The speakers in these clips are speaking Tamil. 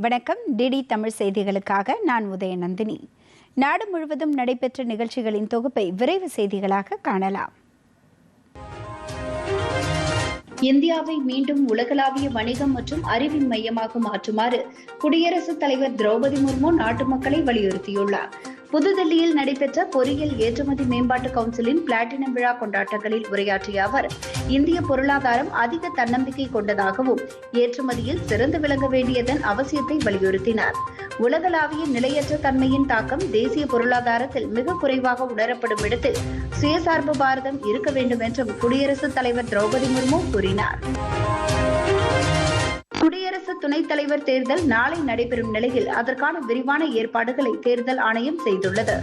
வணக்கம். டிடி தமிழ் செய்திகளுக்காக நான் உதயநந்தினி. நாடு முழுவதும் நடைபெற்ற நிகழ்ச்சிகளின் தொகுப்பை விரைவு செய்திகளாக காணலாம். இந்தியாவை மீண்டும் உலகளாவிய வணிகம் மற்றும் அறிவின் மையமாக மாற்றுமாறு குடியரசுத் தலைவர் திரௌபதி முர்மு நாட்டு மக்களை வலியுறுத்தியுள்ளார். புதுதில்லியில் நடைபெற்ற பொறியியல் ஏற்றுமதி மேம்பாட்டு கவுன்சிலின் பிளாட்டினம் விழா கொண்டாட்டங்களில் உரையாற்றிய அவர் இந்திய பொருளாதாரம் அதிக தன்னம்பிக்கை கொண்டதாகவும் ஏற்றுமதியில் சிறந்து விளங்க வேண்டியதன் அவசியத்தை வலியுறுத்தினார். உலகளாவிய நிலையற்ற தன்மையின் தாக்கம் தேசிய பொருளாதாரத்தில் மிக குறைவாக உணரப்படும் இடத்தில் சுயசார்பு பாரதம் இருக்க வேண்டும் என்றும் குடியரசுத் தலைவர் திரௌபதி முர்மு கூறினார். குடியரசு துணைத் தலைவர் தேர்தல் நாளை நடைபெறும் நிலையில் அதற்கான விரிவான ஏற்பாடுகளை தேர்தல் ஆணையம் செய்துள்ளது.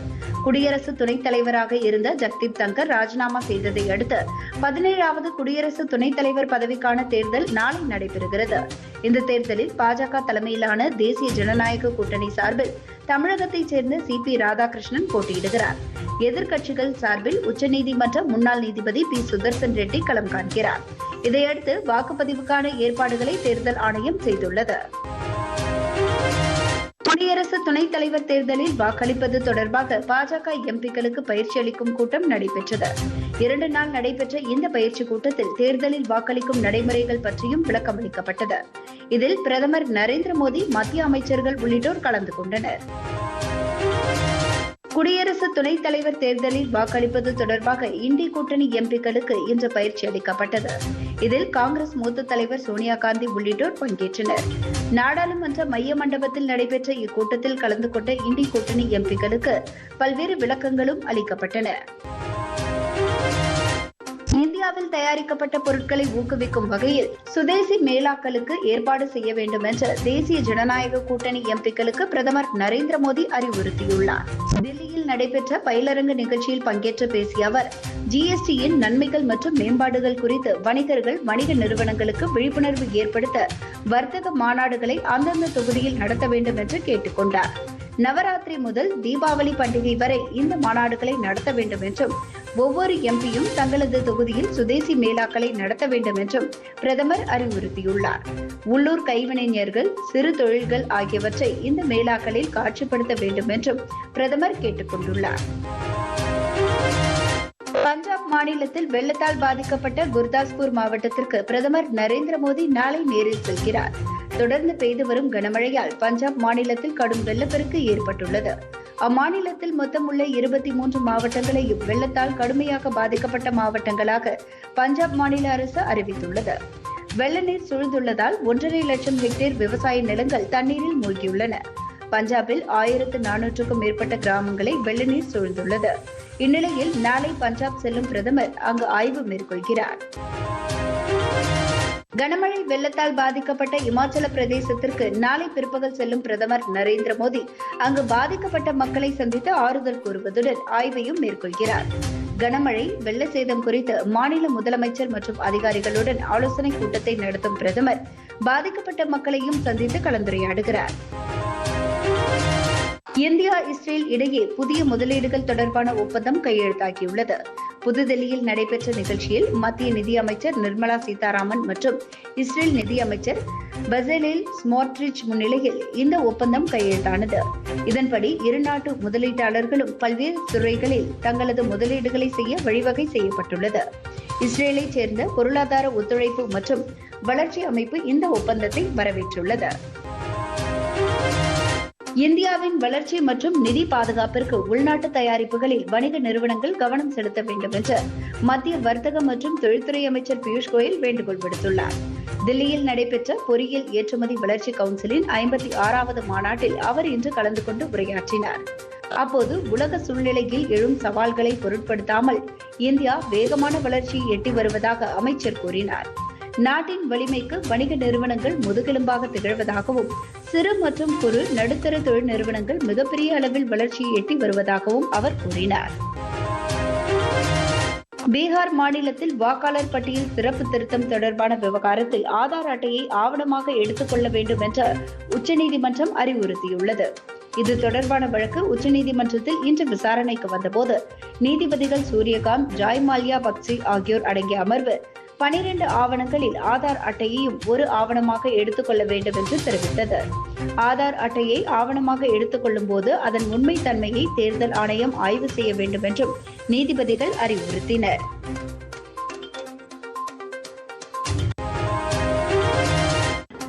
குடியரசு துணைத் தலைவராக இருந்த ஜக்தீப் தங்கர் ராஜினாமா செய்ததை அடுத்து பதினேழாவது குடியரசு துணைத் தலைவர் பதவிக்கான தேர்தல் நாளை நடைபெறுகிறது. இந்த தேர்தலில் பாஜக தலைமையிலான தேசிய ஜனநாயக கூட்டணி சார்பில் தமிழகத்தைச் சேர்ந்த சி பி ராதாகிருஷ்ணன் போட்டியிடுகிறார். எதிர்க்கட்சிகள் சார்பில் உச்சநீதிமன்ற முன்னாள் நீதிபதி பி. சுதர்சன் ரெட்டி களம் காண்கிறார். இதையடுத்து வாக்குப்பதிவுக்கான ஏற்பாடுகளை தேர்தல் ஆணையம் செய்துள்ளது. குடியரசு துணைத் தலைவர் தேர்தலில் வாக்களிப்பது தொடர்பாக பாஜக எம்பிக்களுக்கு பயிற்சி அளிக்கும் கூட்டம் நடைபெற்றது. இரண்டு நாள் நடைபெற்ற இந்த பயிற்சி கூட்டத்தில் தேர்தலில் வாக்களிக்கும் நடைமுறைகள் பற்றியும் விளக்கமளிக்கப்பட்டது இதில் பிரதமர் நரேந்திர மோடி மத்திய அமைச்சர்கள் உள்ளிட்டோர் கலந்து கொண்டனர். குடியரசு துணைத் தலைவர் தேர்தலில் வாக்களிப்பது தொடர்பாக இந்தி கூட்டணி எம்பிக்களுக்கு இன்று பயிற்சி அளிக்கப்பட்டது. இதில் காங்கிரஸ் மூத்த தலைவர் சோனியா காந்தி உள்ளிட்டோர் பங்கேற்றனர். நாடாளுமன்ற மைய மண்டபத்தில் நடைபெற்ற இக்கூட்டத்தில் கலந்து கொண்ட இந்தி கூட்டணி எம்பிக்களுக்கு பல்வேறு விளக்கங்களும் அளிக்கப்பட்டன. இந்தியாவில் தயாரிக்கப்பட்ட பொருட்களை ஊக்குவிக்கும் வகையில் சுதேசி மேலாக்களுக்கு ஏற்பாடு செய்ய வேண்டும் என்று தேசிய ஜனநாயக கூட்டணி எம்பிக்களுக்கு பிரதமர் நரேந்திர மோடி அறிவுறுத்தியுள்ளார். டெல்லியில் நடைபெற்ற பயிலரங்கு நிகழ்ச்சியில் பங்கேற்று பேசிய அவர் ஜிஎஸ்டியின் நன்மைகள் மற்றும் மேம்பாடுகள் குறித்து வணிகர்கள் வணிக நிறுவனங்களுக்கு விழிப்புணர்வு ஏற்படுத்த வர்த்தக மாநாடுகளை அந்தந்த தொகுதியில் நடத்த வேண்டும் என்று கேட்டுக்கொண்டார் நவராத்திரி முதல் தீபாவளி பண்டிகை வரை இந்த மாநாடுகளை நடத்த வேண்டும் என்றும் ஒவ்வொரு எம்பியும் தங்களது தொகுதியில் சுதேசி மேளாக்களை நடத்த வேண்டும் என்றும் பிரதமர் அறிவுறுத்தியுள்ளார். உள்ளூர் கைவினைஞர்கள் சிறு தொழில்கள் ஆகியவற்றை இந்த மேளாக்களில் காட்சிப்படுத்த வேண்டும் என்றும் பிரதமர் கேட்டுக்கொண்டுள்ளார். பஞ்சாப் மாநிலத்தில் வெள்ளத்தால் பாதிக்கப்பட்ட குர்தாஸ்பூர் மாவட்டத்திற்கு பிரதமர் நரேந்திர மோடி நாளை நேரில் செல்கிறார். தொடர்ந்து பெய்து வரும் கனமழையால் பஞ்சாப் மாநிலத்தில் கடும் வெள்ளப்பெருக்கு ஏற்பட்டுள்ளது. அம்மாநிலத்தில் மொத்தம் உள்ள இருபத்தி மூன்று மாவட்டங்களையும் வெள்ளத்தால் கடுமையாக பாதிக்கப்பட்ட மாவட்டங்களாக பஞ்சாப் மாநில அரசு அறிவித்துள்ளது. வெள்ள நீர் சூழ்ந்துள்ளதால் ஒன்றரை லட்சம் ஹெக்டேர் விவசாய நிலங்கள் தண்ணீரில் மூழ்கியுள்ளன. பஞ்சாபில் ஆயிரத்து நானூற்றுக்கும் மேற்பட்ட கிராமங்களை வெள்ள நீர் சூழ்ந்துள்ளது. இந்நிலையில் நாளை பஞ்சாப் செல்லும் பிரதமர் அங்கு ஆய்வு மேற்கொள்கிறார். கனமழை வெள்ளத்தால் பாதிக்கப்பட்ட இமாச்சல பிரதேசத்திற்கு நாளை பிற்பகல் செல்லும் பிரதமர் நரேந்திர மோடி அங்கு பாதிக்கப்பட்ட மக்களை சந்தித்து ஆறுதல் கூறுவதுடன் ஆய்வையும் மேற்கொள்கிறார். கனமழை வெள்ள சேதம் குறித்து மாநில முதலமைச்சர் மற்றும் அதிகாரிகளுடன் ஆலோசனை கூட்டத்தை நடத்தும் பிரதமர் பாதிக்கப்பட்ட மக்களையும் சந்தித்து கலந்துரையாடுகிறார். இந்தியா இஸ்ரேல் இடையே புதிய முதலீடுகள் தொடர்பான ஒப்பந்தம் கையெழுத்தாகியுள்ளது. புதுதில்லியில் நடைபெற்ற நிகழ்ச்சியில் மத்திய நிதியமைச்சர் நிர்மலா சீதாராமன் மற்றும் இஸ்ரேல் நிதியமைச்சர் பசேலில் ஸ்மோட்ரிச் முன்னிலையில் இந்த ஒப்பந்தம் கையெழுத்தானது. இதன்படி இரு நாட்டு முதலீட்டாளர்களும் பல்வேறு துறைகளில் தங்களது முதலீடுகளை செய்ய வழிவகை செய்யப்பட்டுள்ளது. இஸ்ரேலைச் சேர்ந்த பொருளாதார ஒத்துழைப்பு மற்றும் வளர்ச்சி அமைப்பு இந்த ஒப்பந்தத்தை வரவேற்றுள்ளது. இந்தியாவின் வளர்ச்சி மற்றும் நிதி பாதுகாப்பிற்கு உள்நாட்டு தயாரிப்புகளில் வணிக நிறுவனங்கள் கவனம் செலுத்த வேண்டும் என்று மத்திய வர்த்தக மற்றும் தொழில்துறை அமைச்சர் பியூஷ் கோயல் வேண்டுகோள் விடுத்துள்ளார். தில்லியில் நடைபெற்ற பொறியியல் ஏற்றுமதி வளர்ச்சி கவுன்சிலின் ஐம்பத்தி ஆறாவது மாநாட்டில் அவர் இன்று கலந்து கொண்டு உரையாற்றினார். அப்போது உலக சூழ்நிலையில் எழும் சவால்களை பொருட்படுத்தாமல் இந்தியா வேகமான வளர்ச்சியை எட்டி வருவதாக அமைச்சர் கூறினார். நாட்டின் வலிமைக்கு வணிக நிறுவனங்கள் முதுகெலும்பாக திகழ்வதாகவும் சிறு மற்றும் குறு நடுத்தர தொழில் நிறுவனங்கள் மிகப்பெரிய அளவில் வளர்ச்சியை எட்டி வருவதாகவும் அவர் கூறினார். பீகார் மாநிலத்தில் வாக்காளர் பட்டியல் சிறப்பு திருத்தம் தொடர்பான விவகாரத்தில் ஆதார் அட்டையை ஆவணமாக எடுத்துக்கொள்ள வேண்டும் என்று உச்சநீதிமன்றம் அறிவுறுத்தியுள்ளது. இது தொடர்பான வழக்கு உச்சநீதிமன்றத்தில் இன்று விசாரணைக்கு வந்தபோது நீதிபதிகள் சூரியகாந்த் ஜாய் மால்யா பக்சி ஆகியோர் அடங்கிய அமர்வு பனிரெண்டு ஆவணங்களில் ஆதார் அட்டையையும் ஒரு ஆவணமாக எடுத்துக்கொள்ள வேண்டும் என்று தெரிவித்தது. ஆதார் அட்டையை ஆவணமாக எடுத்துக்கொள்ளும் போது அதன் உண்மைத்தன்மையை தேர்தல் ஆணையம் ஆய்வு செய்ய வேண்டும் என்றும் நீதிபதிகள் அறிவுறுத்தினர்.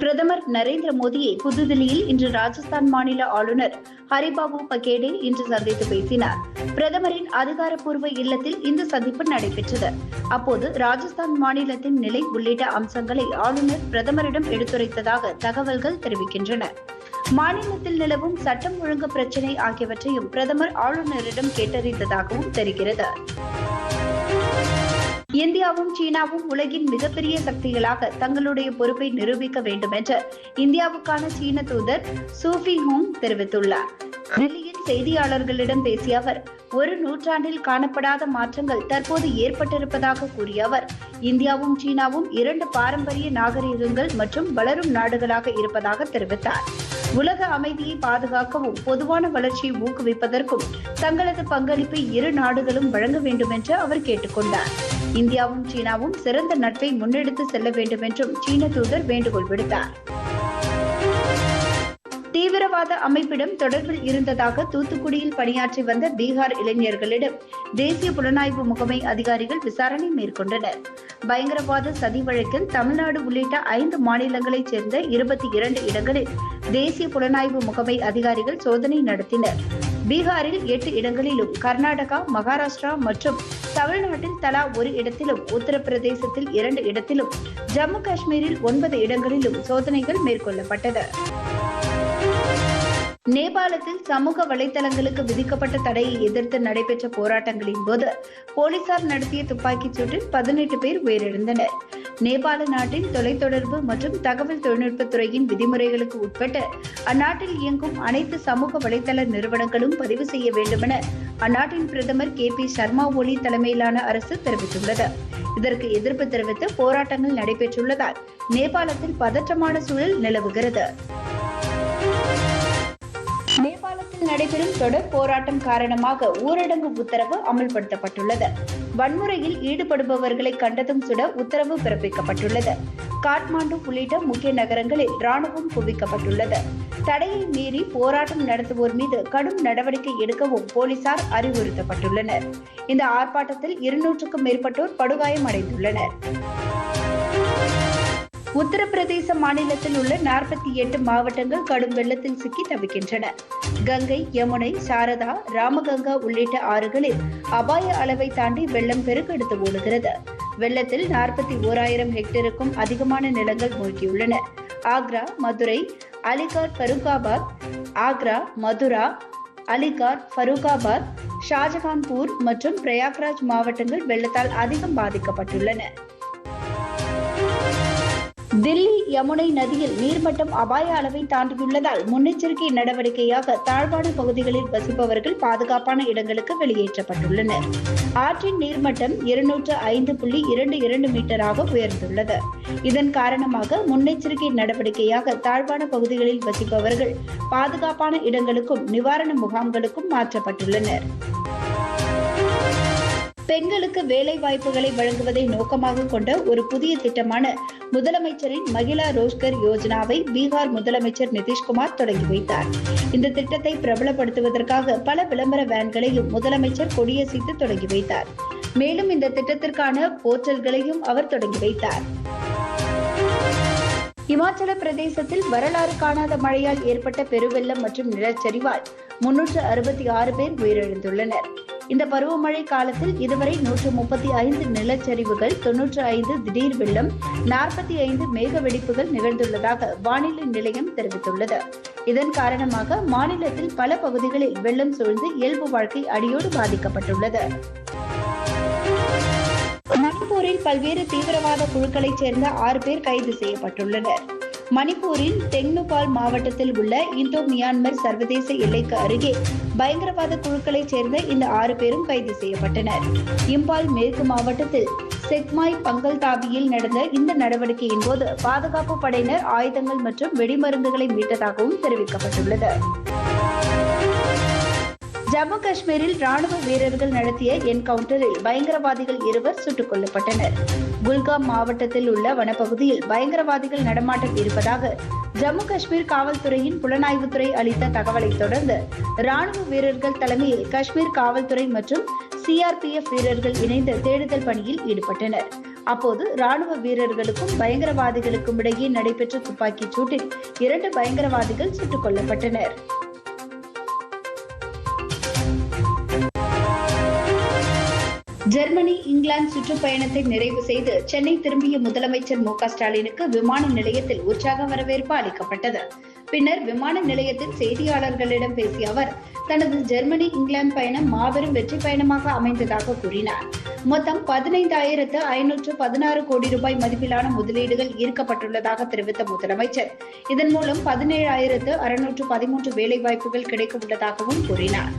பிரதமர் நரேந்திர மோடியை புதுதில்லியில் இன்று ராஜஸ்தான் மாநில ஆளுநர் ஹரிபாபு பகேடே இன்று சந்தித்து பேசினார். பிரதமரின் அதிகாரப்பூர்வ இல்லத்தில் இந்த சந்திப்பு நடைபெற்றது. அப்போது ராஜஸ்தான் மாநிலத்தின் நிலை உள்ளிட்ட அம்சங்களை ஆளுநர் பிரதமரிடம் எடுத்துரைத்ததாக தகவல்கள் தெரிவிக்கின்றன. மாநிலத்தில் நிலவும் சட்டம் ஒழுங்கு பிரச்சினை ஆகியவற்றையும் பிரதமர் ஆளுநரிடம் கேட்டறிந்ததாகவும் தெரிகிறது. இந்தியாவும் சீனாவும் உலகின் மிகப்பெரிய சக்திகளாக தங்களுடைய பொறுப்பை நிரூபிக்க வேண்டும் என்று இந்தியாவுக்கான சீன தூதர் சூஃபி ஹோங் தெரிவித்துள்ளார். டெல்லியில் செய்தியாளர்களிடம் பேசிய அவர் ஒரு நூற்றாண்டில் காணப்படாத மாற்றங்கள் தற்போது ஏற்பட்டிருப்பதாக கூறிய அவர் இந்தியாவும் சீனாவும் இரண்டு பாரம்பரிய நாகரிகங்கள் மற்றும் வளரும் நாடுகளாக இருப்பதாக தெரிவித்தார். உலக அமைதியை பாதுகாக்கவும் பொதுவான வளர்ச்சியை ஊக்குவிப்பதற்கும் தங்களது பங்களிப்பை இரு நாடுகளும் வழங்க வேண்டும் என்று அவர் கேட்டுக்கொண்டார். இந்தியாவும் சீனாவும் சிறந்த நட்பை முன்னெடுத்து செல்ல வேண்டும் என்றும் சீன தூதர் வேண்டுகோள் விடுத்தார். தீவிரவாத அமைப்பிடம் தொடர்பில் இருந்ததாக தூத்துக்குடியில் பணியாற்றி வந்த பீகார் இளைஞர்களிடம் தேசிய புலனாய்வு முகமை அதிகாரிகள் விசாரணை மேற்கொண்டனர். பயங்கரவாத சதி வழக்கில் தமிழ்நாடு உள்ளிட்ட ஐந்து மாநிலங்களைச் சேர்ந்த இருபத்தி இரண்டு இடங்களில் தேசிய புலனாய்வு முகமை அதிகாரிகள் சோதனை நடத்தினர். பீகாரில் எட்டு இடங்களிலும் கர்நாடகா மகாராஷ்டிரா மற்றும் தமிழ்நாட்டில் தலா ஒரு இடத்திலும் உத்தரப்பிரதேசத்தில் இரண்டு இடத்திலும் ஜம்மு காஷ்மீரில் ஒன்பது இடங்களிலும் சோதனைகள் மேற்கொள்ளப்பட்டது நேபாளத்தில் சமூக வலைதளங்களுக்கு விதிக்கப்பட்ட தடையை எதிர்த்து நடைபெற்ற போராட்டங்களின் போது போலீசார் நடத்திய துப்பாக்கிச் சூட்டில் பதினெட்டு பேர் உயிரிழந்தனர். நேபாள நாட்டின் தொலைத்தொடர்பு மற்றும் தகவல் தொழில்நுட்பத் துறையின் விதிமுறைகளுக்கு உட்பட்டு அந்நாட்டில் இயங்கும் அனைத்து சமூக வலைதள நிறுவனங்களும் பதிவு செய்ய வேண்டுமென அந்நாட்டின் பிரதமர் கே பி சர்மா ஒலி தலைமையிலான அரசு தெரிவித்துள்ளது. இதற்கு எதிர்ப்பு தெரிவித்து போராட்டங்கள் நடைபெற்றுள்ளதால் நேபாளத்தில் பதற்றமான சூழல் நிலவுகிறது. நடைபெறும் தொடர் போராட்டம் காரணமாக ஊரடங்கு உத்தரவு அமல்படுத்தப்பட்டுள்ளது. வன்முறையில் ஈடுபடுபவர்களை கண்டதும் சுட உத்தரவு பிறப்பிக்கப்பட்டுள்ளது. காட்மாண்டு உள்ளிட்ட முக்கிய நகரங்களில் ராணுவம் குவிக்கப்பட்டுள்ளது. தடையை மீறி போராட்டம் நடத்துவோர் மீது கடும் நடவடிக்கை எடுக்கவும் போலீசார் அறிவுறுத்தப்பட்டுள்ளனர். இந்த ஆர்ப்பாட்டத்தில் இருநூற்றுக்கும் மேற்பட்டோர் படுகாயமடைந்துள்ளனர். உத்தரப்பிரதேச மாநிலத்தில் உள்ள நாற்பத்தி எட்டு மாவட்டங்கள் கடும் வெள்ளத்தில் சிக்கி தவிக்கின்றன. கங்கை யமுனை சாரதா ராமகங்கா உள்ளிட்ட ஆறுகளில் அபாய அளவை தாண்டி வெள்ளம் பெருக்கெடுத்து ஓடுகிறது வெள்ளத்தில் நாற்பத்தி ஓராயிரம் ஹெக்டேருக்கும் அதிகமான நிலங்கள் மூழ்கியுள்ளன. ஆக்ரா மதுரை அலிகார் ஃபருகாபாத் ஆக்ரா மதுரா அலிகார் ஃபருகாபாத் ஷாஜகான்பூர் மற்றும் பிரயாக்ராஜ் மாவட்டங்கள் வெள்ளத்தால் அதிகம் பாதிக்கப்பட்டுள்ளன. தில்லி யமுனை நதியில் நீர்மட்டம் அபாய அளவை தாண்டியுள்ளதால் முன்னெச்சரிக்கை நடவடிக்கையாக தாழ்வான பகுதிகளில் வசிப்பவர்கள் பாதுகாப்பான இடங்களுக்கு வெளியேற்றப்பட்டுள்ளனர். ஆற்றின் நீர்மட்டம் இருநூற்று ஐந்து புள்ளி இரண்டு இரண்டு மீட்டராக உயர்ந்துள்ளது. இதன் காரணமாக முன்னெச்சரிக்கை நடவடிக்கையாக தாழ்வான பகுதிகளில் வசிப்பவர்கள் பாதுகாப்பான இடங்களுக்கும் நிவாரண முகாம்களுக்கும் மாற்றப்பட்டுள்ளனர். பெண்களுக்கு வேலை வாய்ப்புகளை வழங்குவதை நோக்கமாக கொண்ட ஒரு புதிய திட்டமான முதலமைச்சரின் மகிழா ரோஸ்கர் யோஜனாவை பீகார் முதலமைச்சர் நிதிஷ்குமார் தொடங்கி வைத்தார். இந்த திட்டத்தை பிரபலப்படுத்துவதற்காக பல விளம்பர வேன்களையும் முதலமைச்சர் கொடியசைத்து தொடங்கி வைத்தார். மேலும் இந்த திட்டத்திற்கான போர்ட்டல்களையும் அவர் தொடங்கி வைத்தார். இமாச்சல பிரதேசத்தில் வரலாறு காணாத மழையால் ஏற்பட்ட பெருவெள்ளம் மற்றும் நிலச்சரிவால் முன்னூற்று அறுபத்தி ஆறு பேர் உயிரிழந்துள்ளனர். இந்த பருவமழை காலத்தில் இதுவரை நூற்று முப்பத்தி ஐந்து நிலச்சரிவுகள் தொன்னூற்று ஐந்து திடீர் வெள்ளம் நாற்பத்தி ஐந்து மேக வெடிப்புகள் நிகழ்ந்துள்ளதாக வானிலை நிலையம் தெரிவித்துள்ளது. இதன் காரணமாக மாநிலத்தில் பல பகுதிகளில் வெள்ளம் சூழ்ந்து இயல்பு வாழ்க்கை அடியோடு பாதிக்கப்பட்டுள்ளது. மணிப்பூரில் பல்வேறு தீவிரவாத குழுக்களைச் சேர்ந்த ஆறு பேர் கைது செய்யப்பட்டுள்ளனர். மணிப்பூரின் தெங்னுபால் மாவட்டத்தில் உள்ள இந்தோ மியான்மர் சர்வதேச எல்லைக்கு அருகே பயங்கரவாத குழுக்களைச் சேர்ந்த இந்த ஆறு பேரும் கைது செய்யப்பட்டனர். இம்பால் மேற்கு மாவட்டத்தில் செக்மாய் பங்கல் தாபியில் நடந்த இந்த நடவடிக்கையின் போது பாதுகாப்பு படையினர் ஆயுதங்கள் மற்றும் வெடிமருந்துகளை மீட்டதாகவும் தெரிவிக்கப்பட்டுள்ளது. ஜம்மு காஷ்மீரில் ராணுவ வீரர்கள் நடத்திய என்கவுண்டரில் பயங்கரவாதிகள் இருவர் சுட்டுக் கொல்லப்பட்டனர். குல்காம் மாவட்டத்தில் உள்ள வனப்பகுதியில் பயங்கரவாதிகள் நடமாட்டம் இருப்பதாக ஜம்மு காஷ்மீர் காவல்துறையின் புலனாய்வுத்துறை அளித்த தகவலை தொடர்ந்து ராணுவ வீரர்கள் தலைமையில் காஷ்மீர் காவல்துறை மற்றும் சிஆர்பிஎஃப் வீரர்கள் இணைந்து தேடுதல் பணியில் ஈடுபட்டனர். அப்போது ராணுவ வீரர்களுக்கும் பயங்கரவாதிகளுக்கும் இடையே நடைபெற்ற துப்பாக்கிச் சூட்டில் இரண்டு பயங்கரவாதிகள் சுட்டுக் கொல்லப்பட்டனர். ஜெர்மனி இங்கிலாந்து சுற்றுப்பயணத்தை நிறைவு செய்து சென்னை திரும்பிய முதலமைச்சர் மு ஸ்டாலினுக்கு விமான நிலையத்தில் உற்சாக வரவேற்பு அளிக்கப்பட்டது. பின்னர் விமான நிலையத்தில் செய்தியாளர்களிடம் பேசிய அவர் தனது ஜெர்மனி இங்கிலாந்து பயணம் மாபெரும் வெற்றி பயணமாக அமைந்ததாக கூறினார். மொத்தம் பதினைந்தாயிரத்து ஐநூற்று பதினாறு கோடி ரூபாய் மதிப்பிலான முதலீடுகள் ஈர்க்கப்பட்டுள்ளதாக தெரிவித்த முதலமைச்சர் இதன் மூலம் பதினேழாயிரத்து அறுநூற்று பதிமூன்று வேலை வாய்ப்புகள் கிடைக்க உள்ளதாகவும் கூறினார்.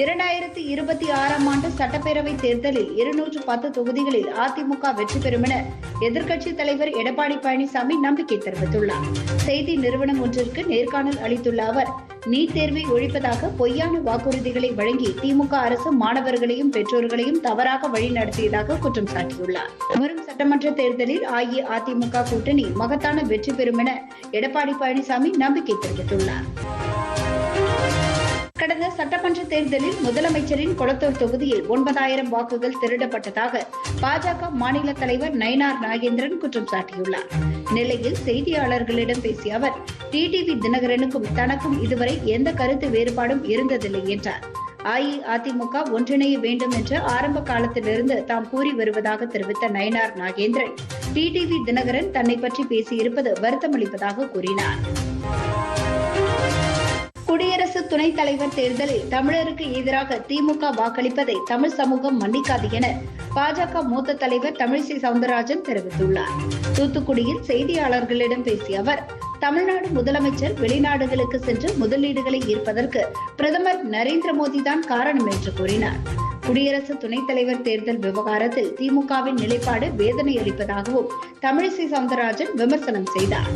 இரண்டாயிரத்தி இருபத்தி ஆறாம் ஆண்டு சட்டப்பேரவை தேர்தலில் இருநூற்று பத்து தொகுதிகளில் அதிமுக வெற்றி பெறும் என எதிர்க்கட்சித் தலைவர் எடப்பாடி பழனிசாமி நம்பிக்கை தெரிவித்துள்ளார். செய்தி நிறுவனம் ஒன்றிற்கு நேர்காணல் அளித்துள்ள அவர் நீட் தேர்வை ஒழிப்பதாக பொய்யான வாக்குறுதிகளை வழங்கி திமுக அரசு மாணவர்களையும் பெற்றோர்களையும் தவறாக வழிநடத்தியதாக குற்றம் சாட்டியுள்ளார். வரும் சட்டமன்ற தேர்தலில் அஇஅதிமுக கூட்டணி மகத்தான வெற்றி பெறும் என எடப்பாடி பழனிசாமி நம்பிக்கை தெரிவித்துள்ளார். கடந்த சட்டமன்ற தேர்தலில் முதலமைச்சரின் கொளத்தூர் தொகுதியில் ஒன்பதாயிரம் வாக்குகள் திருடப்பட்டதாக பாஜக மாநில தலைவர் நயனார் நாகேந்திரன் குற்றம் சாட்டியுள்ளார். நெல்லையில் செய்தியாளர்களிடம் பேசிய அவர் டிடிவி தினகரனுக்கும் தனக்கும் இதுவரை எந்த கருத்து வேறுபாடும் இருந்ததில்லை என்றார். அஇஅதிமுக ஒன்றிணைய வேண்டும் என்று ஆரம்ப காலத்திலிருந்து தாம் கூறி வருவதாக தெரிவித்த நயனார் நாகேந்திரன் டிடிவி தினகரன் தன்னை பற்றி பேசியிருப்பது வருத்தமளிப்பதாக கூறினார். துணைத் தலைவர் தேர்தலில் தமிழருக்கு எதிராக திமுக வாக்களிப்பதை தமிழ் சமூகம் மன்னிக்காது என பாஜக மூத்த தலைவர் தமிழிசை சவுந்தரராஜன் தெரிவித்துள்ளார். தூத்துக்குடியில் செய்தியாளர்களிடம் பேசிய அவர் தமிழ்நாடு முதலமைச்சர் வெளிநாடுகளுக்கு சென்று முதலீடுகளை ஈர்ப்பதற்கு பிரதமர் நரேந்திர மோடி தான் காரணம் என்று கூறினார். குடியரசு துணைத் தலைவர் தேர்தல் விவகாரத்தில் திமுகவின் நிலைப்பாடு வேதனை அளிப்பதாகவும் தமிழிசை சவுந்தரராஜன் விமர்சனம் செய்தார்.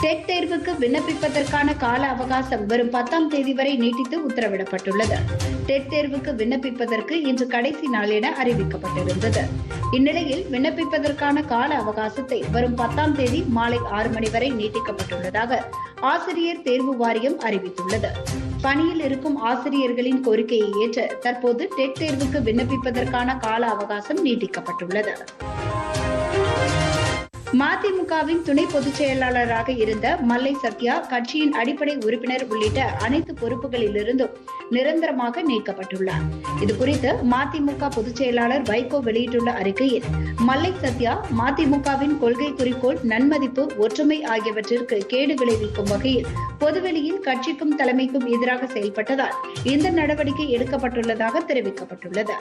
டெட் தேர்வுக்கு விண்ணப்பிப்பதற்கான கால அவகாசம் வரும் பத்தாம் தேதி வரை நீட்டித்து உத்தரவிடப்பட்டுள்ளது. டெட் தேர்வுக்கு விண்ணப்பிப்பதற்கு இன்று கடைசி நாள் என அறிவிக்கப்பட்டிருந்தது. இந்நிலையில் விண்ணப்பிப்பதற்கான கால அவகாசத்தை வரும் பத்தாம் தேதி மாலை ஆறு மணி வரை நீட்டிக்கப்பட்டுள்ளதாக ஆசிரியர் தேர்வு வாரியம் அறிவித்துள்ளது. பணியில் இருக்கும் ஆசிரியர்களின் கோரிக்கையை ஏற்று தற்போது டெட் தேர்வுக்கு விண்ணப்பிப்பதற்கான கால அவகாசம் நீட்டிக்கப்பட்டுள்ளது. மதிமுகவின் துணை பொதுச் செயலாளராக இருந்த மல்லை சத்யா கட்சியின் அடிப்படை உறுப்பினர் உள்ளிட்ட அனைத்து பொறுப்புகளிலிருந்தும் நிரந்தரமாக நீக்கப்பட்டுள்ளார். இதுகுறித்து மதிமுக பொதுச் செயலாளர் வைகோ வெளியிட்டுள்ள அறிக்கையில் மல்லை சத்யா மதிமுகவின் கொள்கை குறிக்கோள் நன்மதிப்பு ஒற்றுமை ஆகியவற்றிற்கு கேடு விளைவிக்கும் வகையில் பொதுவெளியில் கட்சிக்கும் தலைமைக்கும் எதிராக செயல்பட்டதால் இந்த நடவடிக்கை எடுக்கப்பட்டுள்ளதாக தெரிவிக்கப்பட்டுள்ளது.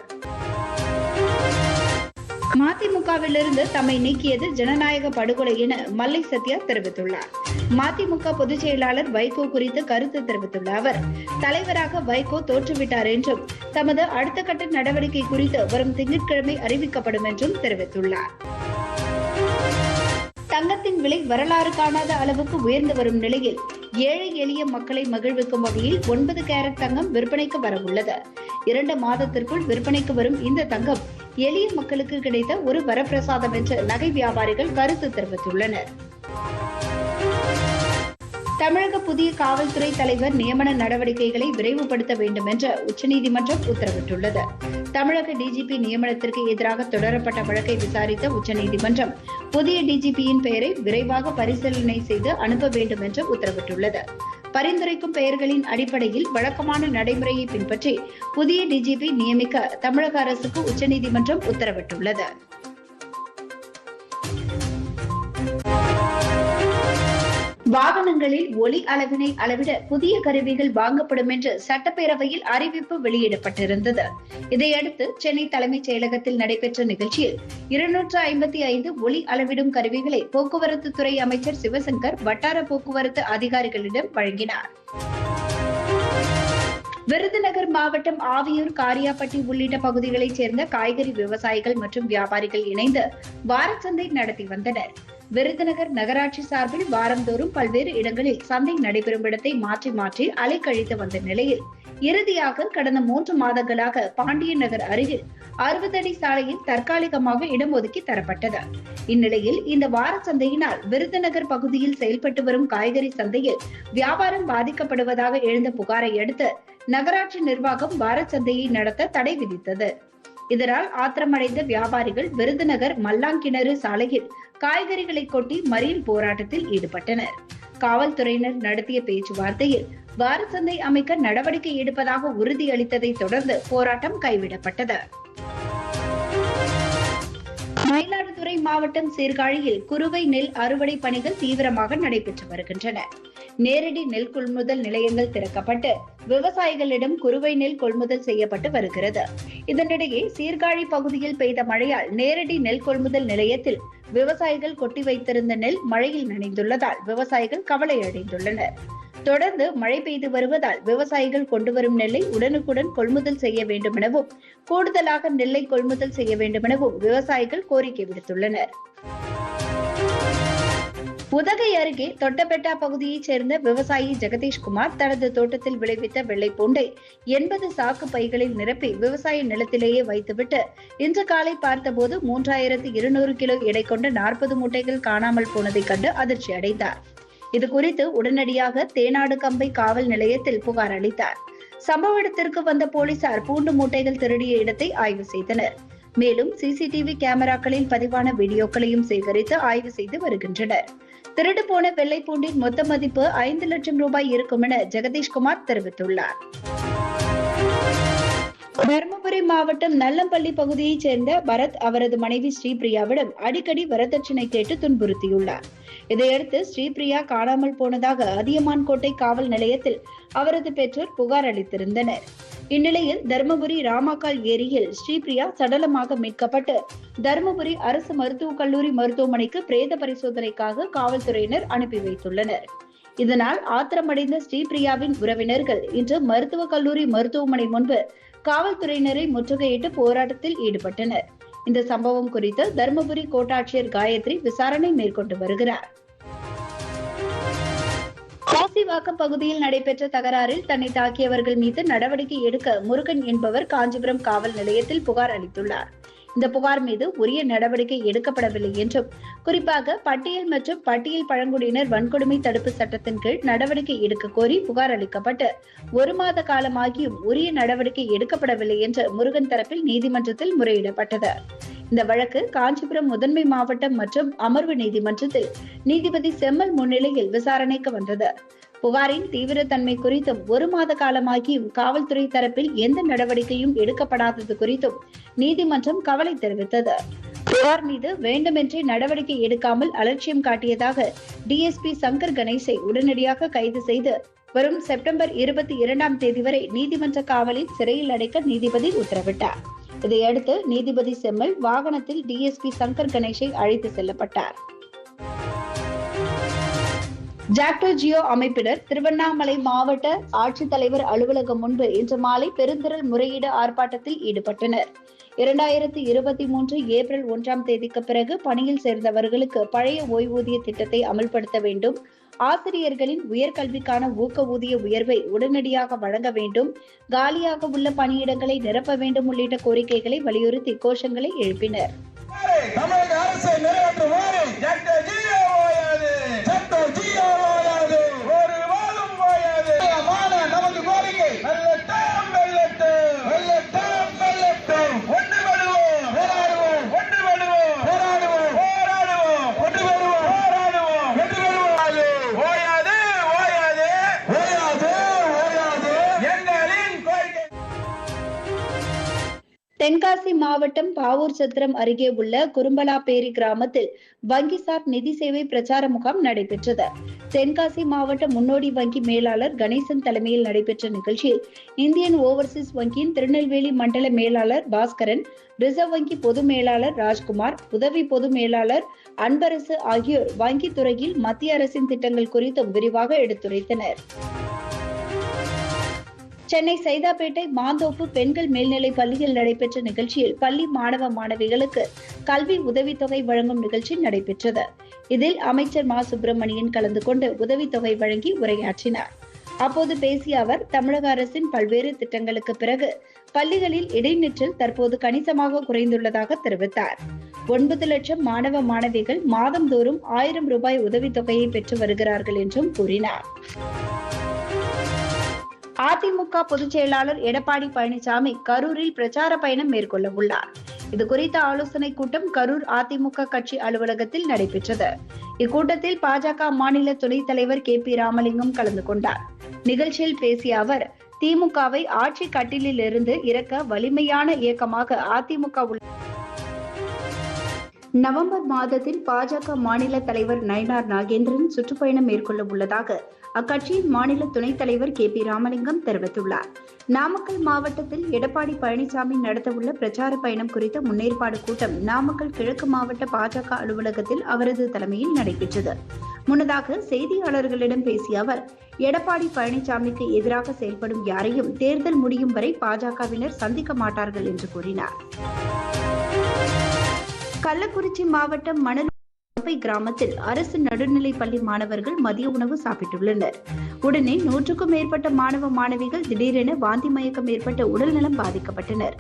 மதிமுகவிலிருந்து தம்மை நீக்கியது ஜனநாயக படுகொலை என மல்லை சத்யா தெரிவித்துள்ளார். மதிமுக பொதுச் செயலாளர் வைகோ குறித்து கருத்து தெரிவித்துள்ள அவர் தலைவராக வைகோ தோற்றுவிட்டார் என்றும் தமது அடுத்த கட்ட நடவடிக்கை குறித்து வரும் திங்கட்கிழமை அறிவிக்கப்படும் என்றும் தெரிவித்துள்ளார். தங்கத்தின் விலை வரலாறு காணாத அளவுக்கு உயர்ந்து வரும் நிலையில் ஏழை எளிய மக்களை மகிழ்விக்கும் வகையில் ஒன்பது கேரட் தங்கம் விற்பனைக்கு வரவுள்ளது. இரண்டு மாதத்திற்குள் விற்பனைக்கு வரும் இந்த தங்கம் எளிய மக்களுக்கு கிடைத்த ஒரு வரப்பிரசாதம் என்று நகை வியாபாரிகள் கருத்து தெரிவித்துள்ளனர். தமிழக புதிய காவல்துறை தலைவர் நியமன நடவடிக்கைகளை விரைவுபடுத்த வேண்டும் என்று உச்சநீதிமன்றம் உத்தரவிட்டுள்ளது. தமிழக டிஜிபி நியமனத்திற்கு எதிராக தொடரப்பட்ட வழக்கை விசாரித்த உச்சநீதிமன்றம் புதிய டிஜிபியின் பெயரை விரைவாக பரிசீலனை செய்து அனுப்ப வேண்டும் என்று உத்தரவிட்டுள்ளது. பரிந்துரைக்கும் பெயர்களின் அடிப்படையில் வழக்கமான நடைமுறையை பின்பற்றி புதிய டிஜிபி நியமிக்க தமிழக அரசுக்கு உச்சநீதிமன்றம் உத்தரவிட்டுள்ளது. வாகனங்களில் ஒலி அளவினை அளவிட புதிய கருவிகள் வாங்கப்படும் என்று சட்டப்பேரவையில் அறிவிப்பு வெளியிடப்பட்டிருந்தது. இதையடுத்து சென்னை தலைமைச் செயலகத்தில் நடைபெற்ற நிகழ்ச்சியில் இருநூற்று ஐம்பத்தி ஐந்து ஒலி அளவிடும் கருவிகளை போக்குவரத்து துறை அமைச்சர் சிவசங்கர் வட்டார போக்குவரத்து அதிகாரிகளிடம் வழங்கினார். விருதுநகர் மாவட்டம் ஆவியூர் காரியாப்பட்டி உள்ளிட்ட பகுதிகளைச் சேர்ந்த காய்கறி விவசாயிகள் மற்றும் வியாபாரிகள் இணைந்து வாரச்சந்தை நடத்தி வந்தனர். விருதுநகர் நகராட்சி சார்பில் வாரந்தோறும் பல்வேறு இடங்களில் சந்தை நடைபெறும் இடத்தை மாற்றி மாற்றி அலைக்கழித்து வந்த நிலையில் இறுதியாக கடந்த மூன்று மாதங்களாக பாண்டியன் நகர் அருகில் அறுபது அடி சாலையில் தற்காலிகமாக இடம் ஒதுக்கி தரப்பட்டது. இந்நிலையில் இந்த வார சந்தையினால் விருதுநகர் பகுதியில் செயல்பட்டு வரும் காய்கறி சந்தையில் வியாபாரம் பாதிக்கப்படுவதாக எழுந்த புகாரை அடுத்து நகராட்சி நிர்வாகம் வார சந்தையை நடத்த தடை விதித்தது. இதனால் ஆத்திரமடைந்த வியாபாரிகள் விருதுநகர் மல்லாங்கிணறு சாலையில் காய்கறிகளை கொட்டி மறியல் போராட்டத்தில் ஈடுபட்டனர். காவல்துறையினர் நடத்திய பேச்சுவார்த்தையில் வார சந்தை அமைக்க நடவடிக்கை எடுப்பதாக உறுதியளித்ததை தொடர்ந்து போராட்டம் கைவிடப்பட்டது. மயிலாடுதுறை மாவட்டம் சீர்காழியில் குறுவை நெல் அறுவடை பணிகள் தீவிரமாக நடைபெற்று வருகின்றன. நேரடி நெல் கொள்முதல் நிலையங்கள் திறக்கப்பட்டு விவசாயிகளிடம் குறுவை நெல் கொள்முதல் செய்யப்பட்டு வருகிறது. இதனிடையே சீர்காழி பகுதியில் பெய்த மழையால் நேரடி நெல் கொள்முதல் நிலையத்தில் விவசாயிகள் கொட்டி வைத்திருந்த நெல் மழையில் நனைந்துள்ளதால் விவசாயிகள் கவலை அடைந்துள்ளனர் தொடர்ந்து மழை பெய்து வருவதால் விவசாயிகள் கொண்டு வரும் நெல்லை உடனுக்குடன் கொள்முதல் செய்ய வேண்டும் எனவும் கூடுதலாக நெல்லை கொள்முதல் செய்ய வேண்டும் எனவும் விவசாயிகள் கோரிக்கை விடுத்துள்ளனர். உதகை அருகே தொட்டபெட்டா பகுதியைச் சேர்ந்த விவசாயி ஜெகதீஷ்குமார் தனது தோட்டத்தில் விளைவித்த வெள்ளை பூண்டை எண்பது சாக்கு பைகளில் நிரப்பி விவசாய நிலத்திலேயே வைத்துவிட்டு இன்று காலை பார்த்தபோது மூன்றாயிரத்து இருநூறு கிலோ எடை கொண்ட நாற்பது மூட்டைகள் காணாமல் போனதைக் கண்டு அதிர்ச்சி அடைந்தார். இது குறித்து உடனடியாக தேனாடு கம்பை காவல் நிலையத்தில் புகார் அளித்தார். சம்பவ இடத்திற்கு வந்த போலீசார் பூண்டு மூட்டைகள் திருடிய இடத்தை ஆய்வு செய்தனர். மேலும் சிசிடிவி கேமராக்களில் பதிவான வீடியோக்களையும் சேகரித்து ஆய்வு செய்து வருகின்றனர். திருடு போன வெள்ளை பூண்டின் மொத்த மதிப்பு ஐந்து லட்சம் ரூபாய் இருக்கும் என ஜெகதீஷ்குமார் தெரிவித்துள்ளார். தருமபுரி மாவட்டம் நல்லம்பள்ளி பகுதியைச் சேர்ந்த பரத் அவரது மனைவி ஸ்ரீபிரியாவிடம் அடிக்கடி வரதட்சணை கேட்டு துன்புறுத்தியுள்ளார். இதையடுத்து ஸ்ரீபிரியா காணாமல் போனதாக அதியமான்கோட்டை காவல் நிலையத்தில் அவரது பெற்றோர் புகார் அளித்திருந்தனர். இந்நிலையில் தருமபுரி ராமாக்கால் ஏரியில் ஸ்ரீபிரியா சடலமாக மீட்கப்பட்டு தருமபுரி அரசு மருத்துவக் கல்லூரி மருத்துவமனைக்கு பிரேத பரிசோதனைக்காக காவல்துறையினர் அனுப்பி வைத்துள்ளனர். இதனால் ஆத்திரமடைந்த ஸ்ரீபிரியாவின் உறவினர்கள் இன்று மருத்துவக் கல்லூரி மருத்துவமனை முன்பு காவல்துறையினரை முற்றுகையிட்டு போராட்டத்தில் ஈடுபட்டனர். இந்த சம்பவம் குறித்து தருமபுரி கோட்டாட்சியர் காயத்ரி விசாரணை மேற்கொண்டு வருகிறார். காசிவாக்கம் பகுதியில் நடைபெற்ற தகராறில் தன்னை தாக்கியவர்கள் மீது நடவடிக்கை எடுக்க முருகன் என்பவர் காஞ்சிபுரம் காவல் நிலையத்தில் புகார் அளித்துள்ளார். இந்த புகார் மீது உரிய நடவடிக்கை எடுக்கப்படவில்லை என்றும் குறிப்பாக பட்டியல் மற்றும் பட்டியல் பழங்குடியினர் வன்கொடுமை தடுப்பு சட்டத்தின் கீழ் நடவடிக்கை எடுக்க கோரி புகார் அளிக்கப்பட்டு ஒரு மாத காலமாகியும் உரிய நடவடிக்கை எடுக்கப்படவில்லை என்று முருகன் தரப்பில் நீதிமன்றத்தில் முறையிடப்பட்டது. இந்த வழக்கு காஞ்சிபுரம் முதன்மை மாவட்டம் மற்றும் அமர்வு நீதிமன்றத்தில் நீதிபதி செம்மல் முன்னிலையில் விசாரணைக்கு வந்தது. புகாரின் தீவிரத்தன்மை குறித்தும் ஒரு மாத காலமாகியும் காவல்துறை தரப்பில் எந்த நடவடிக்கையும் எடுக்கப்படாதது குறித்தும் நீதிமன்றம் கவலை தெரிவித்தது. புகார் மீது வேண்டுமென்றே நடவடிக்கை எடுக்காமல் அலட்சியம் காட்டியதாக டிஎஸ்பி சங்கர் கணேசை உடனடியாக கைது செய்து வரும் செப்டம்பர் இருபத்தி இரண்டாம் தேதி வரை நீதிமன்ற காவலில் சிறையில் அடைக்க நீதிபதி உத்தரவிட்டார். இதையடுத்து நீதிபதி செம்மல் வாகனத்தில் டிஎஸ்பி சங்கர் கணேஷை அழைத்து செல்லப்பட்டார். ஜாக்டோ ஜியோ அமைப்பினர் திருவண்ணாமலை மாவட்ட ஆட்சித்தலைவர் அலுவலகம் முன்பு இன்று மாலை பெருந்திரள் முறையீடு ஆர்ப்பாட்டத்தில் ஈடுபட்டனர். இரண்டாயிரத்தி இருபத்தி மூன்று ஏப்ரல் ஒன்றாம் தேதிக்கு பிறகு பணியில் சேர்ந்தவர்களுக்கு பழைய ஓய்வூதிய திட்டத்தை அமல்படுத்த வேண்டும். ஆசிரியர்களின் உயர்கல்விக்கான ஊக்க ஊதிய உயர்வை உடனடியாக வழங்க வேண்டும். காலியாக உள்ள பணியிடங்களை நிரப்ப வேண்டும் உள்ளிட்ட கோரிக்கைகளை வலியுறுத்தி கோஷங்களை எழுப்பினர். தமிழக அரசை நிறைவேற்றுமாறு ஒரு வாரம் ஓயாது நமது கோரிக்கை. வெள்ளட்டம் வெள்ளட்டம் வெள்ளட்டம் வெள்ளட்டம் ஒன்று தென்காசி மாவட்டம் பாவூர் சத்திரம் அருகே உள்ள குறும்பலாப்பேரி கிராமத்தில் வங்கிசார் நிதி சேவை பிரச்சார முகாம் நடைபெற்றது. தென்காசி மாவட்ட முன்னோடி வங்கி மேலாளர் கணேசன் தலைமையில் நடைபெற்ற நிகழ்ச்சியில் இந்தியன் ஓவர்சீஸ் வங்கியின் திருநெல்வேலி மண்டல மேலாளர் பாஸ்கரன் ரிசர்வ் வங்கி பொது மேலாளர் ராஜ்குமார் உதவி பொது மேலாளர் அன்பரசு ஆகியோர் வங்கித் துறையில் மத்திய அரசின் திட்டங்கள் குறித்தும் விரிவாக எடுத்துரைத்தனர். சென்னை சைதாப்பேட்டை மாந்தோப்பு பெண்கள் மேல்நிலைப் பள்ளியில் நடைபெற்ற நிகழ்ச்சியில் பள்ளி மாணவ மாணவிகளுக்கு கல்வி உதவித்தொகை வழங்கும் நிகழ்ச்சி நடைபெற்றது. இதில் அமைச்சர் மா. சுப்பிரமணியன் கலந்து கொண்டு உதவித்தொகை வழங்கி உரையாற்றினார். அப்போது பேசிய அவர் தமிழக அரசின் பல்வேறு திட்டங்களுக்கு பிறகு பள்ளிகளில் இடைநிற்றல் தற்போது கணிசமாக குறைந்துள்ளதாக தெரிவித்தார். ஒன்பது லட்சம் மாணவ மாணவிகள் மாதந்தோறும் ஆயிரம் ரூபாய் உதவித்தொகையை பெற்று வருகிறார்கள் என்றும் கூறினார். அதிமுக பொதுச் செயலாளர் எடப்பாடி பழனிசாமி கரூரில் பிரச்சார பயணம் மேற்கொள்ள உள்ளார். இது குறித்த ஆலோசனை கூட்டம் கரூர் அதிமுக கட்சி அலுவலகத்தில் நடைபெற்றது. இக்கூட்டத்தில் பாஜக மாநில துணைத் தலைவர் கே பி ராமலிங்கம் கலந்து கொண்டார். நிகழ்ச்சியில் பேசிய அவர் திமுகவை ஆட்சி கட்டிலில் இருந்து இறக்க வலிமையான இயக்கமாக அதிமுக உள்ள நவம்பர் மாதத்தில் பாஜக மாநில தலைவர் நயனார் நாகேந்திரன் சுற்றுப்பயணம் மேற்கொள்ள உள்ளதாக அக்கட்சியின் மாநில துணைத் தலைவர் கே பி ராமலிங்கம் தெரிவித்துள்ளார். நாமக்கல் மாவட்டத்தில் எடப்பாடி பழனிசாமி நடத்தவுள்ள பிரச்சார பயணம் குறித்த முன்னேற்பாடு கூட்டம் நாமக்கல் கிழக்கு மாவட்ட பாஜக அலுவலகத்தில் அவரது தலைமையில் நடைபெற்றது. முன்னதாக செய்தியாளர்களிடம் பேசிய அவர் எடப்பாடி பழனிசாமிக்கு எதிராக செயல்படும் யாரையும் தேர்தல் முடியும் வரை பாஜகவினர் சந்திக்க மாட்டார்கள் என்று கூறினார். கள்ளக்குறிச்சி மாவட்டம் மணல் கிராமத்தில் அரசு நடுநிலைப் பள்ளி மாணவர்கள் மதிய உணவு சாப்பிட்டுள்ளனர். உடனே நூற்றுக்கும் மேற்பட்ட மாணவ மாணவிகள் திடீரென வாந்தி மயக்கம் ஏற்பட்டு உடல்நலம் பாதிக்கப்பட்டனர்.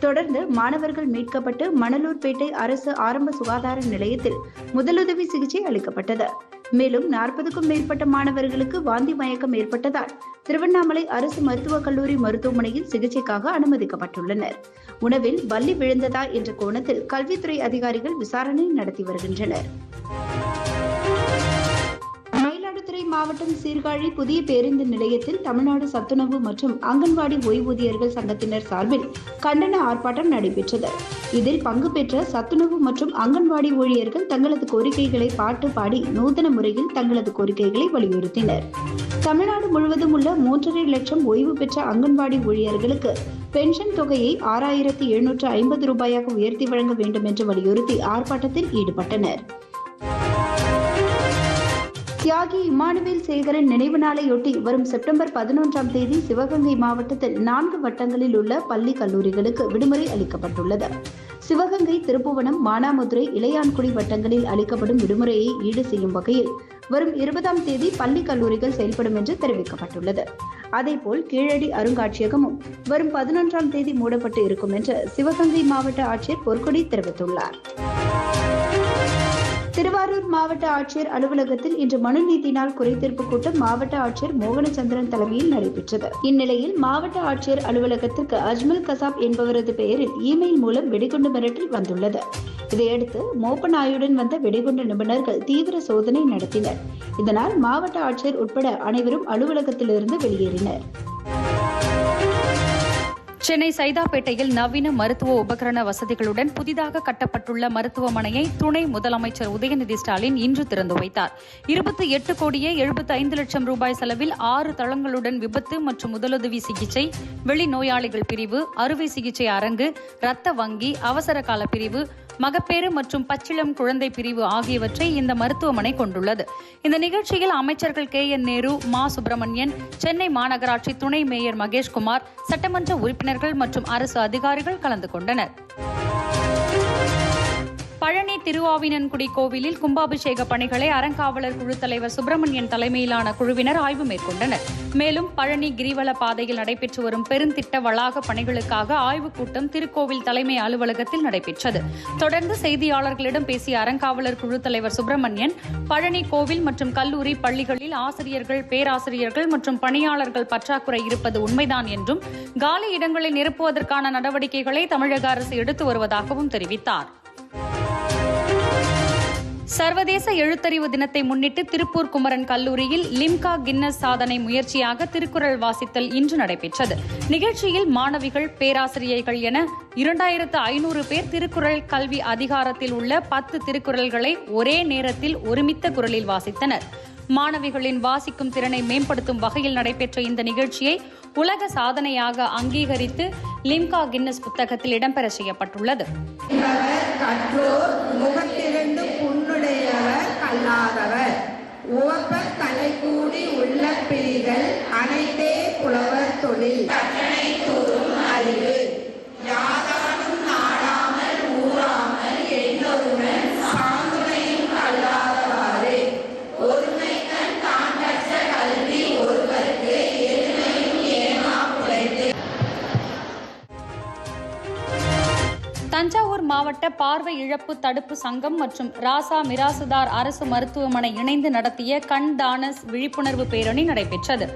தொடர்ந்து மாணவர்கள் மீட்கப்பட்டு மணலூர்பேட்டை அரசு ஆரம்ப சுகாதார நிலையத்தில் முதலுதவி சிகிச்சை அளிக்கப்பட்டது. மேலும் நாற்பதுக்கும் மேற்பட்ட மாணவர்களுக்கு வாந்தி மயக்கம் ஏற்பட்டதால் திருவண்ணாமலை அரசு மருத்துவக் கல்லூரி மருத்துவமனையில் சிகிச்சைக்காக அனுமதிக்கப்பட்டுள்ளனர். உணவில் வள்ளி விழுந்ததா என்ற கோணத்தில் கல்வித்துறை அதிகாரிகள் விசாரணை நடத்தி வருகின்றனர். மாவட்டம் சீர்காழி புதிய பேருந்து நிலையத்தில் தமிழ்நாடு சத்துணவு மற்றும் அங்கன்வாடி ஓய்வூதியர்கள் சங்கத்தினர் சார்பில் கண்டன ஆர்ப்பாட்டம் நடைபெற்றது. இதில் பங்கு பெற்ற சத்துணவு மற்றும் அங்கன்வாடி ஊழியர்கள் தங்களது கோரிக்கைகளை பாட்டு பாடி நூதன முறையில் தங்களது கோரிக்கைகளை வலியுறுத்தினர். தமிழ்நாடு முழுவதும் உள்ள மூன்றரை லட்சம் ஓய்வு பெற்ற அங்கன்வாடி ஊழியர்களுக்கு பென்ஷன் தொகையை ஆறாயிரத்தி எழுநூற்று ஐம்பது ரூபாயாக உயர்த்தி வழங்க வேண்டும் என்று வலியுறுத்தி ஆர்ப்பாட்டத்தில் ஈடுபட்டனர். தியாகி இமானுவேல் சேகரன் நினைவு நாளையொட்டி வரும் செப்டம்பர் பதினொன்றாம் தேதி சிவகங்கை மாவட்டத்தில் நான்கு வட்டங்களில் உள்ள பள்ளி கல்லூரிகளுக்கு விடுமுறை அளிக்கப்பட்டுள்ளது. சிவகங்கை திருப்புவனம் மானாமதுரை இளையான்குடி வட்டங்களில் அளிக்கப்படும் விடுமுறையை ஈடு செய்யும் வகையில் வரும் இருபதாம் தேதி பள்ளி கல்லூரிகள் செயல்படும் என்று தெரிவிக்கப்பட்டுள்ளது. அதேபோல் கீழடி அருங்காட்சியகமும் வரும் பதினொன்றாம் தேதி மூடப்பட்டு இருக்கும் என்று சிவகங்கை மாவட்ட ஆட்சியர் பொற்கொடி தெரிவித்துள்ளார். திருவாரூர் மாவட்ட ஆட்சியர் அலுவலகத்தில் இன்று மனுநீதினால் நாள் குறைதீர்ப்பு கூட்டம் மாவட்ட ஆட்சியர் மோகனச்சந்திரன் தலைமையில் நடைபெற்றது. இந்நிலையில் மாவட்ட ஆட்சியர் அலுவலகத்திற்கு அஜ்மல் கசாப் என்பவரது பெயரில் இமெயில் மூலம் வெடிகுண்டு மிரட்டல் வந்துள்ளது. இதையடுத்து மோப்பநாயுடன் வந்த வெடிகுண்டு நிபுணர்கள் தீவிர சோதனை நடத்தினர். இதனால் மாவட்ட ஆட்சியர் உட்பட அனைவரும் அலுவலகத்திலிருந்து வெளியேறினர். சென்னை சைதாப்பேட்டையில் நவீன மருத்துவ உபகரண வசதிகளுடன் புதிதாக கட்டப்பட்டுள்ள மருத்துவமனையை துணை முதலமைச்சர் உதயநிதி ஸ்டாலின் இன்று திறந்து வைத்தார். இருபத்தி எட்டு கோடியே எழுபத்தி ஐந்து லட்சம் ரூபாய் செலவில் ஆறு தளங்களுடன் விபத்து மற்றும் முதலுதவி சிகிச்சை வெளிநோயாளிகள் பிரிவு அறுவை சிகிச்சை அரங்கு இரத்த வங்கி அவசர கால பிரிவு மகப்பேறு மற்றும் பச்சிளம் குழந்தை பிரிவு ஆகியவற்றை இந்த மருத்துவமனை கொண்டுள்ளது. இந்த நிகழ்ச்சியில் அமைச்சர்கள் கே. என். நேரு மா. சுப்பிரமணியன் சென்னை மாநகராட்சி துணை மேயர் மகேஷ்குமார் சட்டமன்ற உறுப்பினர்கள் மற்றும் அரசு அதிகாரிகள் கலந்து கொண்டனர். பழனி திருவாவினன்குடி கோவிலில் கும்பாபிஷேக பணிகளை அறங்காவலர் குழு தலைவர் சுப்பிரமணியன் தலைமையிலான குழுவினர் ஆய்வு மேற்கொண்டனர். மேலும் பழனி கிரிவல பாதையில் நடைபெற்று வரும் பெருந்திட்ட வளாக பணிகளுக்காக ஆய்வுக் கூட்டம் திருக்கோவில் தலைமை அலுவலகத்தில் நடைபெற்றது. தொடர்ந்து செய்தியாளர்களிடம் பேசிய அறங்காவலர் குழு தலைவர் சுப்பிரமணியன் பழனி கோவில் மற்றும் கல்லூரி பள்ளிகளில் ஆசிரியர்கள் பேராசிரியர்கள் மற்றும் பணியாளர்கள் பற்றாக்குறை இருப்பது உண்மைதான் என்றும் காலி இடங்களை நிரப்புவதற்கான நடவடிக்கைகளை தமிழக அரசு எடுத்து வருவதாகவும் தெரிவித்தார். சர்வதேச எழுத்தறிவு தினத்தை முன்னிட்டு திருப்பூர் குமரன் கல்லூரியில் லிம்கா கின்னஸ் சாதனை முயற்சியாக திருக்குறள் வாசித்தல் இன்று நடைபெற்றது. நிகழ்ச்சியில் மாணவிகள் பேராசிரியர்கள் என இரண்டாயிரத்து ஐநூறு பேர் திருக்குறள் கல்வி அதிகாரத்தில் உள்ள பத்து திருக்குறள்களை ஒரே நேரத்தில் ஒருமித்த குரலில் வாசித்தனர். மாணவிகளின் வாசிக்கும் திறனை மேம்படுத்தும் வகையில் நடைபெற்ற இந்த நிகழ்ச்சியை உலக சாதனையாக அங்கீகரித்து லிம்கா கின்னஸ் புத்தகத்தில் இடம்பெற செய்யப்பட்டுள்ளது. இல்லாதவர் முகத்திரண்டு புண்ணுடையவர் தலை கூடி உள்ள பிரிகள் அனைத்தே புலவர் தொழில். மாவட்ட பார்வை இழப்பு தடுப்பு சங்கம் மற்றும் ராசா மிராசுதார் அரசு மருத்துவமனை இணைந்து நடத்திய கண் தான விழிப்புணர்வு பேரணி நடைபெற்றது.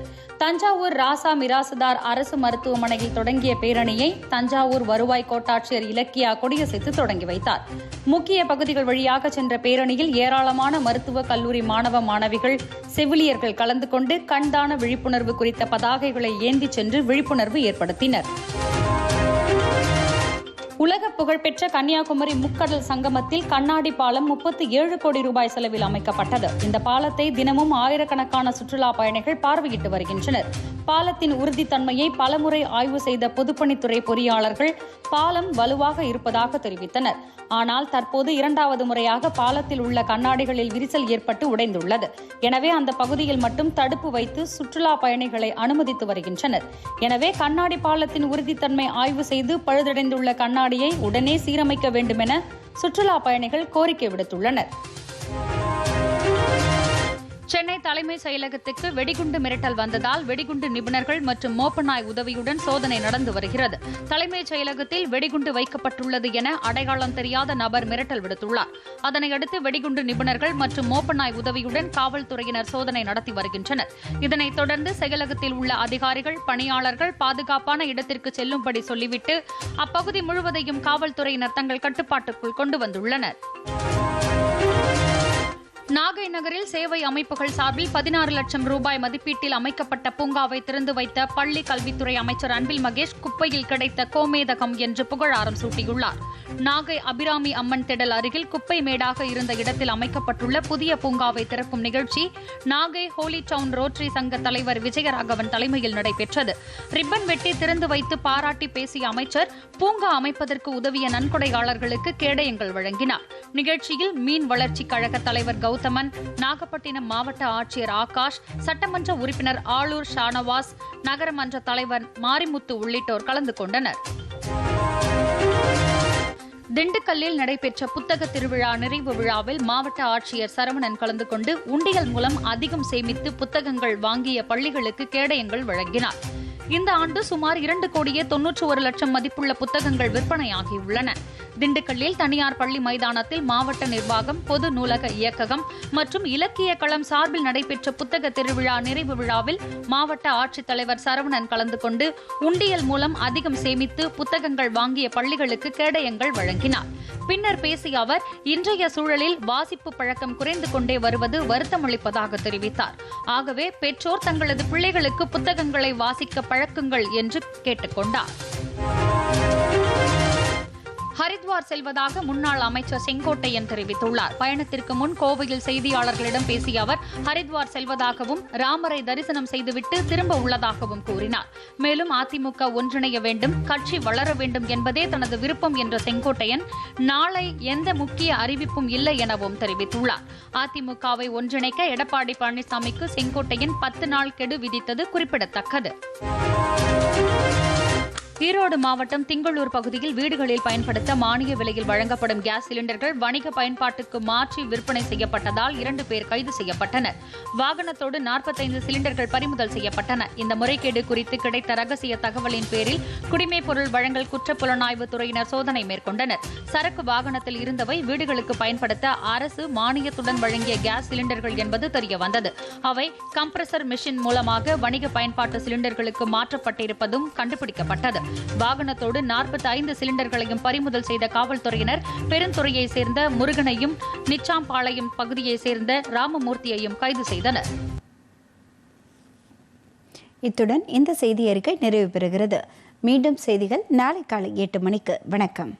தஞ்சாவூர் ராசா மிராசுதார் அரசு மருத்துவமனையில் தொடங்கிய பேரணியை தஞ்சாவூர் வருவாய் கோட்டாட்சியர் இலக்கியா கொடியசைத்து தொடங்கி வைத்தார். முக்கிய பகுதிகள் வழியாக சென்ற பேரணியில் ஏராளமான மருத்துவக் கல்லூரி மாணவ மாணவிகள் செவிலியர்கள் கலந்து கொண்டு கண்தான விழிப்புணர்வு குறித்த பதாகைகளை ஏந்திச் சென்று விழிப்புணர்வு ஏற்படுத்தினர். உலக புகழ்பெற்ற கன்னியாகுமரி முக்கடல் சங்கமத்தில் கண்ணாடி பாலம் முப்பத்தி ஏழு கோடி ரூபாய் செலவில் அமைக்கப்பட்டது. இந்த பாலத்தை தினமும் ஆயிரக்கணக்கான சுற்றுலா பயணிகள் பார்வையிட்டு வருகின்றனர். பாலத்தின் உறுதித்தன்மையை பலமுறை ஆய்வு செய்த பொதுப்பணித்துறை பொறியாளர்கள் பாலம் வலுவாக இருப்பதாக தெரிவித்தனர். ஆனால் தற்போது இரண்டாவது முறையாக பாலத்தில் உள்ள கண்ணாடிகளில் விரிசல் ஏற்பட்டு உடைந்துள்ளது. எனவே அந்த பகுதியில் மட்டும் தடுப்பு வைத்து சுற்றுலா பயணிகளை அனுமதித்து வருகின்றனர். எனவே கண்ணாடி பாலத்தின் உறுதித்தன்மை ஆய்வு செய்து பழுதடைந்துள்ள கண்ணாடியை உடனே சீரமைக்க வேண்டும் என சுற்றுலா பயணிகள் கோரிக்கை விடுத்துள்ளனர். சென்னை தலைமை செயலகத்துக்கு வெடிகுண்டு மிரட்டல் வந்ததால் வெடிகுண்டு நிபுணர்கள் மற்றும் மோப்பநாய் உதவியுடன் சோதனை நடந்து வருகிறது. தலைமைச் செயலகத்தில் வெடிகுண்டு வைக்கப்பட்டுள்ளது என அடையாளம் தெரியாத நபர் மிரட்டல் விடுத்துள்ளார். அதனையடுத்து வெடிகுண்டு நிபுணர்கள் மற்றும் மோப்பநாய் உதவியுடன் காவல்துறையினர் சோதனை நடத்தி வருகின்றனர். இதனைத் தொடர்ந்து செயலகத்தில் உள்ள அதிகாரிகள் பணியாளர்கள் பாதுகாப்பான இடத்திற்கு செல்லும்படி சொல்லிவிட்டு அப்பகுதி முழுவதையும் காவல்துறையினர் தங்கள் கட்டுப்பாட்டுக்குள் கொண்டு வந்துள்ளனர். நாகை நகரில் சேவை அமைப்புகள் சார்பில் பதினாறு லட்சம் ரூபாய் மதிப்பீட்டில் அமைக்கப்பட்ட பூங்காவை திறந்து வைத்த பள்ளி கல்வித்துறை அமைச்சர் அன்பில் மகேஷ் குப்பையில் கிடைத்த கோமேதகம் என்று புகழாரம் சூட்டியுள்ளார். நாகை அபிராமி அம்மன் திடல் அருகில் குப்பை மேடாக இருந்த இடத்தில் அமைக்கப்பட்டுள்ள புதிய பூங்காவை திறக்கும் நிகழ்ச்சி நாகை ஹோலி டவுன் ரோட்டரி சங்க தலைவர் விஜயராகவன் தலைமையில் நடைபெற்றது. ரிப்பன் வெட்டி திறந்து வைத்து பாராட்டி பேசிய அமைச்சர் பூங்கா அமைப்பதற்கு உதவிய நன்கொடையாளர்களுக்கு கேடயங்கள் வழங்கினார். நிகழ்ச்சியில் மீன் வளர்ச்சி கழக தலைவர் கௌதமன் நாகப்பட்டினம் மாவட்ட ஆட்சியர் ஆகாஷ் சட்டமன்ற உறுப்பினர் ஆளூர் ஷானவாஸ் நகரமன்ற தலைவர் மாரிமுத்து உள்ளிட்டோர் கலந்து கொண்டனர். திண்டுக்கல்லில் நடைபெற்ற புத்தக திருவிழா நிறைவு விழாவில் மாவட்ட ஆட்சியர் சரவணன் கலந்து கொண்டு உண்டியல் மூலம் அதிகம் சேமித்து புத்தகங்கள் வாங்கிய பள்ளிகளுக்கு கேடயங்கள் வழங்கினார். இந்த ஆண்டு சுமார் இரண்டு கோடியே தொன்னூற்று ஒரு லட்சம் மதிப்புள்ள புத்தகங்கள் விற்பனையாகியுள்ளன. திண்டுக்கல்லில் தனியார் பள்ளி மைதானத்தில் மாவட்ட நிர்வாகம் பொது நூலக இயக்ககம் மற்றும் இலக்கிய களம் சார்பில் நடைபெற்ற புத்தக திருவிழா நிறைவு விழாவில் மாவட்ட ஆட்சித்தலைவர் சரவணன் கலந்து கொண்டு உண்டியல் மூலம் அதிகம் சேமித்து புத்தகங்கள் வாங்கிய பள்ளிகளுக்கு கேடயங்கள் வழங்கினார். பின்னர் பேசிய அவர் இன்றைய சூழலில் வாசிப்பு பழக்கம் குறைந்து கொண்டே வருவது வருத்தமளிப்பதாக தெரிவித்தார். ஆகவே பெற்றோர் தங்களது பிள்ளைகளுக்கு புத்தகங்களை வாசிக்க பழக்குங்கள் என்று கேட்டுக்கொண்டார். ஹரித்வார் செல்வதாக முன்னாள் அமைச்சர் செங்கோட்டையன் தெரிவித்துள்ளார். பயணத்திற்கு முன் கோவையில் செய்தியாளர்களிடம் பேசிய அவர் ஹரித்வார் செல்வதாகவும் ராமரை தரிசனம் செய்துவிட்டு திரும்ப உள்ளதாகவும் கூறினார். மேலும் அதிமுக ஒன்றிணைய வேண்டும் கட்சி வளர வேண்டும் என்பதே தனது விருப்பம் என்ற செங்கோட்டையன் நாளை எந்த முக்கிய அறிவிப்பும் இல்லை எனவும் தெரிவித்துள்ளார். அதிமுகவை ஒன்றிணைக்க எடப்பாடி பழனிசாமிக்கு செங்கோட்டையன் பத்து நாள் கெடு விதித்தது குறிப்பிடத்தக்கது. ஈரோடு மாவட்டம் திங்களூர் பகுதியில் வீடுகளில் பயன்படுத்த மானிய விலையில் வழங்கப்படும் கேஸ் சிலிண்டர்கள் வணிக பயன்பாட்டுக்கு மாற்றி விற்பனை செய்யப்பட்டதால் இரண்டு பேர் கைது செய்யப்பட்டனர். வாகனத்தோடு நாற்பத்தைந்து சிலிண்டர்கள் பறிமுதல் செய்யப்பட்டன. இந்த முறைகேடு குறித்து கிடைத்த ரகசிய தகவலின் பேரில் குடிமைப் பொருள் வழங்கல் குற்றப்புலனாய்வு துறையினர் சோதனை மேற்கொண்டனர். சரக்கு வாகனத்தில் இருந்தவை வீடுகளுக்கு பயன்படுத்த அரசு மானியத்துடன் வழங்கிய கேஸ் சிலிண்டர்கள் என்பது தெரியவந்தது. அவை கம்ப்ரசர் மிஷின் மூலமாக வணிக பயன்பாட்டு சிலிண்டர்களுக்கு மாற்றப்பட்டிருப்பதும் கண்டுபிடிக்கப்பட்டது. வாகனத்தோடு நாற்பத்தி ஐந்து சிலிண்டர்களையும் பறிமுதல் செய்த காவல்துறையினர் பெருந்துறையை சேர்ந்த முருகனையும் நிச்சாம்பாளையம் பகுதியைச் சேர்ந்த ராமமூர்த்தியையும் கைது செய்தனர். இத்துடன் இந்த செய்தி அறிக்கை நிறைவு பெறுகிறது. மீண்டும் செய்திகள் நாளை காலை எட்டு மணிக்கு. வணக்கம்.